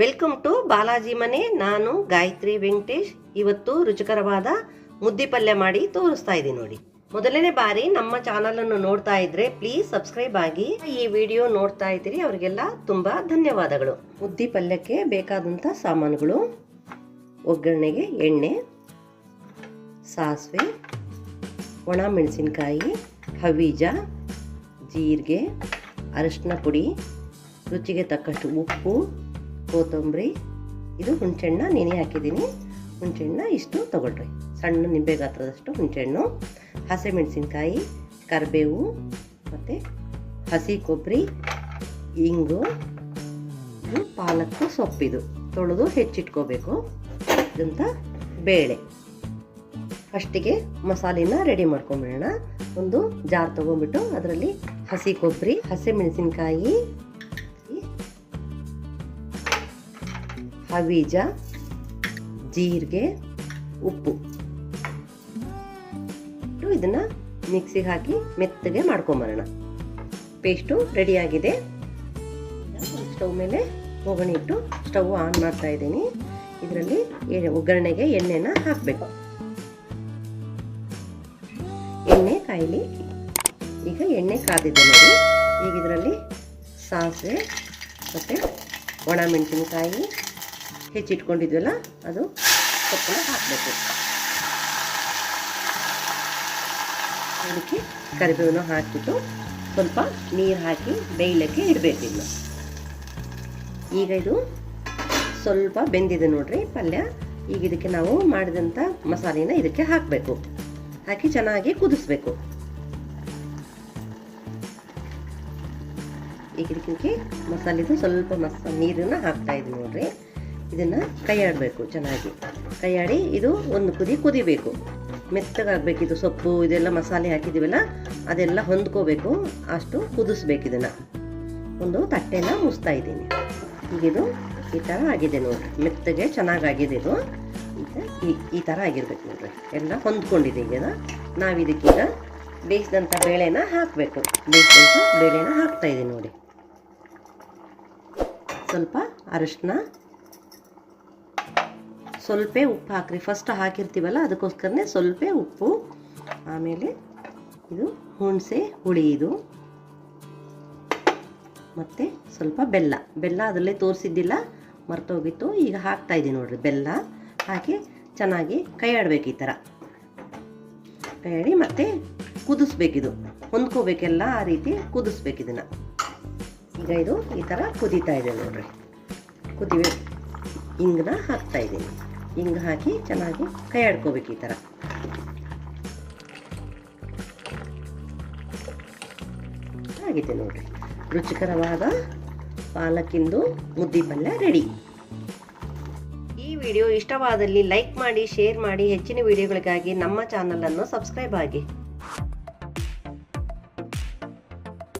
Welcome to Balaji ಮನೆ ನಾನು ಗಾಯತ್ರಿ ವೆಂಕಟೇಶ್. ಇವತ್ತು ರುಚಿಕರವಾದ ಮುದ್ದಿ ಪಲ್ಯ ಮಾಡಿ ತೋರಿಸ್ತಾ ಇದ್ದೀನಿ ನೋಡಿ. ಮೊದಲನೇ ಬಾರಿ ನಮ್ಮ ಚಾನಲನ್ನು ನೋಡ್ತಾ ಇದ್ರೆ ಪ್ಲೀಸ್ ಸಬ್ಸ್ಕ್ರೈಬ್ ಆಗಿ ಈ ವಿಡಿಯೋ ನೋಡ್ತಾ ಇದ್ದೀರಿ. ಅವರಿಗೆಲ್ಲ ತುಂಬ ಧನ್ಯವಾದಗಳು. ಮುದ್ದಿ ಪಲ್ಯಕ್ಕೆ ಬೇಕಾದಂಥ ಸಾಮಾನುಗಳು. ಒಗ್ಗರಣೆಗೆ ಎಣ್ಣೆ, ಸಾಸಿವೆ, ಒಣ ಮೆಣಸಿನಕಾಯಿ, ಹವೀಜ, ಜೀರಿಗೆ, ಅರಿಶಿನ ಪುಡಿ, ರುಚಿಗೆ ತಕ್ಕಷ್ಟು ಉಪ್ಪು ಕೊತ್ತಂಬರಿ, ಇದು ಹುಣಸೆಹಣ್ಣ ನೆನೆ ಹಾಕಿದ್ದೀನಿ. ಹುಣಸೆಹಣ್ಣ ಇಷ್ಟು ತೊಗೊಳ್ರಿ. ಸಣ್ಣ ನಿಂಬೆ ಗಾತ್ರದಷ್ಟು ಹುಣಸೆಹಣ್ಣು, ಹಸಿಮೆಣಸಿನ್ಕಾಯಿ, ಕರಿಬೇವು, ಮತ್ತು ಹಸಿ ಕೊಬ್ಬರಿ, ಇಂಗು, ಇದು ಪಾಲಕ್ಕು ಸೊಪ್ಪಿದು ತೊಳೆದು ಹೆಚ್ಚಿಟ್ಕೋಬೇಕು. ಇದಂತ ಬೇಳೆ. ಫಸ್ಟಿಗೆ ಮಸಾಲೆನ ರೆಡಿ ಮಾಡ್ಕೊಂಬಿಡೋಣ. ಒಂದು ಜಾರ್ ತೊಗೊಂಡ್ಬಿಟ್ಟು ಅದರಲ್ಲಿ ಹಸಿ ಕೊಬ್ಬರಿ, ಹಸಿಮೆಣಸಿನ್ಕಾಯಿ ಹವೀಜ ಜೀರಿಗೆ, ಉಪ್ಪು. ಇದನ್ನ ಮಿಕ್ಸಿಗೆ ಹಾಕಿ ಮೆತ್ತಗೆ ಮಾಡ್ಕೊಂಬರೋಣ. ಪೇಸ್ಟು ರೆಡಿಯಾಗಿದೆ ಸ್ಟವ್ ಮೇಲೆ ಒಗ್ಗರಣೆ ಇಟ್ಟು ಸ್ಟವ್ ಆನ್ ಮಾಡ್ತಾ ಇದ್ದೀನಿ. ಇದರಲ್ಲಿ ಒಗ್ಗರಣೆಗೆ ಎಣ್ಣೆನ ಹಾಕಬೇಕು. ಎಣ್ಣೆ ಕಾಯಿಲಿ. ಈಗ ಎಣ್ಣೆ ಕಾದಿದೆ ನೋಡಿ. ಈಗ ಇದರಲ್ಲಿ ಸಾಸಿವೆ, ಮತ್ತು ಒಣ ಮೆಣಸಿನ್ಕಾಯಿ ಹೆಚ್ಚಿಟ್ಕೊಂಡಿದ್ವಲ್ಲ ಅದು ಸೊಪ್ಪನ್ನ ಹಾಕಬೇಕು. ಅದಕ್ಕೆ ಕರಿಬೇವನ್ನು ಹಾಕಿಬಿಟ್ಟು ಸ್ವಲ್ಪ ನೀರು ಹಾಕಿ ಬೇಯಲಿಕ್ಕೆ ಇಡಬೇಕು ಇನ್ನು. ಈಗ ಇದು ಸ್ವಲ್ಪ ಬೆಂದಿದೆ ನೋಡ್ರಿ ಪಲ್ಯ. ಈಗ ಇದಕ್ಕೆ ನಾವು ಮಾಡಿದಂಥ ಮಸಾಲೆನ ಇದಕ್ಕೆ ಹಾಕಬೇಕು. ಹಾಕಿ ಚೆನ್ನಾಗಿ ಕುದಿಸ್ಬೇಕು. ಈಗ ಇದಕ್ಕೆ ಮಸಾಲೆದು ಸ್ವಲ್ಪ ಮಸ ನೀರನ್ನು ಹಾಕ್ತಾ ಇದ್ದೀವಿ ನೋಡ್ರಿ. ಇದನ್ನ ಕೈಯಾಡಬೇಕು ಚೆನ್ನಾಗಿ. ಕೈಯಾಡಿ ಇದು ಒಂದು ಕುದಿ ಕುದಿಬೇಕು. ಮೆತ್ತಗಾಗಬೇಕು ಇದು ಸೊಪ್ಪು, ಇದೆಲ್ಲ ಮಸಾಲೆ ಹಾಕಿದ್ದೀವಲ್ಲ, ಅದೆಲ್ಲ ಹೊಂದ್ಕೋಬೇಕು. ಅಷ್ಟು ಕುದಿಸ್ಬೇಕು ಇದನ್ನು. ಒಂದು ತಟ್ಟೆನ ಮುಸ್ತಾ ಇದ್ದೀನಿ. ಈಗ ಇದು ಈ ಥರ ಆಗಿದೆ ನೋಡ್ರಿ. ಮೆತ್ತಗೆ ಚೆನ್ನಾಗಾಗಿದೆ ಇದು. ಈ ಈ ಥರ ಆಗಿರ್ಬೇಕು ನೋಡ್ರಿ. ಎಲ್ಲ ಹೊಂದ್ಕೊಂಡಿದೆ ಈಗ ನಾವು ಇದಕ್ಕೀಗ ಬೇಯಿಸಿದಂಥ ಬೇಳೆನ ಹಾಕಬೇಕು. ಬೇಯಿಸಿದಂಥ ಬೇಳೆನ ಹಾಕ್ತಾಯಿದ್ದೀನಿ ನೋಡಿ. ಸ್ವಲ್ಪ ಅರಿಶಿನ ಸ್ವಲ್ಪ ಉಪ್ಪು ಹಾಕ್ರಿ. ಫಸ್ಟ್ ಹಾಕಿರ್ತೀವಲ್ಲ, ಅದಕ್ಕೋಸ್ಕರನೇ ಸ್ವಲ್ಪ ಉಪ್ಪು. ಆಮೇಲೆ ಇದು ಹುಣಸೆ ಹುಳಿ ಇದು. ಮತ್ತು ಸ್ವಲ್ಪ ಬೆಲ್ಲ. ಬೆಲ್ಲ ಅದರಲ್ಲೇ ತೋರಿಸಿದ್ದಿಲ್ಲ, ಮರ್ತೋಗಿತ್ತು. ಈಗ ಹಾಕ್ತಾ ಇದ್ದೀನಿ ನೋಡ್ರಿ, ಬೆಲ್ಲ ಹಾಕಿ ಚೆನ್ನಾಗಿ ಕೈ ಆಡಬೇಕು ಈ ಥರ. ಕೈ ಆಡಿ ಮತ್ತೆ ಕುದಿಸ್ಬೇಕಿದು ಹೊಂದ್ಕೋಬೇಕೆಲ್ಲ ಆ ರೀತಿ ಕುದಿಸ್ಬೇಕು ಇದನ್ನು. ಈಗ ಇದು ಈ ಥರ ಕುದೀತಾ ಇದೆ ನೋಡ್ರಿ. ಕುದಿವೆ. ಹಿಂಗನ್ನ ಹಾಕ್ತಾ ಇದ್ದೀನಿ. ಹಿಂಗ ಹಾಕಿ ಚೆನ್ನಾಗಿ ಕೈ ಆಡ್ಕೋಬೇಕು ಈ ಥರ. ಆಗಿದೆ ನೋಡ್ರಿ. ರುಚಿಕರವಾದ ಪಾಲಕಿಂದು ಮುದ್ದಿ ಪಲ್ಯ ರೆಡಿ. ಈ ವಿಡಿಯೋ ಇಷ್ಟವಾದಲ್ಲಿ ಲೈಕ್ ಮಾಡಿ, ಶೇರ್ ಮಾಡಿ, ಹೆಚ್ಚಿನ ವಿಡಿಯೋಗಳಿಗಾಗಿ ನಮ್ಮ ಚಾನಲನ್ನು ಸಬ್ಸ್ಕ್ರೈಬ್ ಆಗಿ.